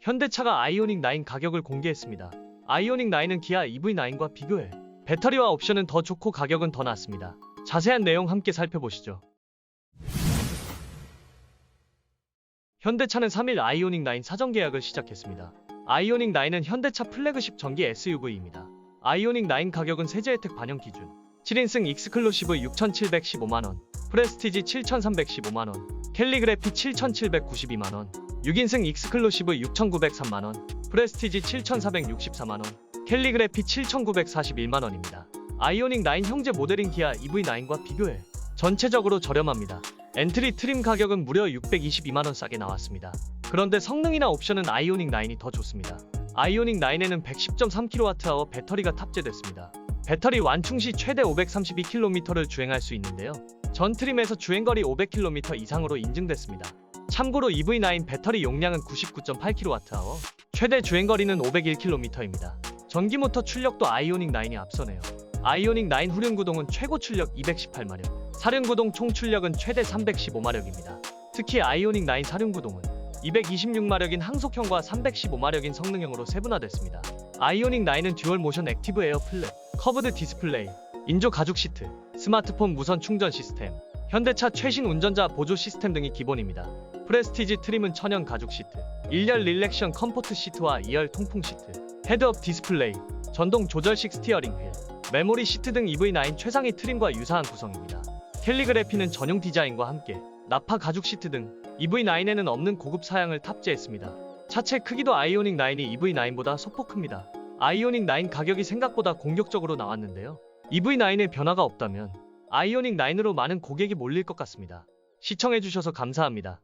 현대차가 아이오닉 9 가격을 공개했습니다. 아이오닉 9은 기아 EV9과 비교해 배터리와 옵션은 더 좋고 가격은 더 낮습니다. 자세한 내용 함께 살펴보시죠. 현대차는 3일 아이오닉 9 사전 계약을 시작했습니다. 아이오닉 9은 현대차 플래그십 전기 SUV입니다. 아이오닉 9 가격은 세제 혜택 반영 기준 7인승 익스클루시브 6,715만원, 프레스티지 7,315만원, 캘리그래피 7,792만원, 6인승 익스클루시브 6,903만원, 프레스티지 7,464만원, 캘리그래피 7,941만원입니다. 아이오닉 9 형제 모델인 기아 EV9과 비교해 전체적으로 저렴합니다. 엔트리 트림 가격은 무려 622만원 싸게 나왔습니다. 그런데 성능이나 옵션은 아이오닉 9이 더 좋습니다. 아이오닉 9에는 110.3kWh 배터리가 탑재됐습니다. 배터리 완충 시 최대 532km를 주행할 수 있는데요. 전 트림에서 주행거리 500km 이상으로 인증됐습니다. 참고로 EV9 배터리 용량은 99.8kWh, 최대 주행거리는 501km입니다. 전기 모터 출력도 아이오닉 9이 앞서네요. 아이오닉 9 후륜구동은 최고 출력 218마력, 사륜구동 총 출력은 최대 315마력입니다. 특히 아이오닉 9 사륜구동은 226마력인 항속형과 315마력인 성능형으로 세분화됐습니다. 아이오닉 9은 듀얼 모션 액티브 에어 플랫, 커브드 디스플레이, 인조 가죽 시트, 스마트폰 무선 충전 시스템, 현대차 최신 운전자 보조 시스템 등이 기본입니다. 프레스티지 트림은 천연 가죽 시트, 1열 릴렉션 컴포트 시트와 2열 통풍 시트, 헤드업 디스플레이, 전동 조절식 스티어링 휠, 메모리 시트 등 EV9 최상위 트림과 유사한 구성입니다. 캘리그래피는 전용 디자인과 함께 나파 가죽 시트 등 EV9에는 없는 고급 사양을 탑재했습니다. 차체 크기도 아이오닉 9이 EV9보다 소폭 큽니다. 아이오닉 9 가격이 생각보다 공격적으로 나왔는데요. EV9에 변화가 없다면 아이오닉 9으로 많은 고객이 몰릴 것 같습니다. 시청해주셔서 감사합니다.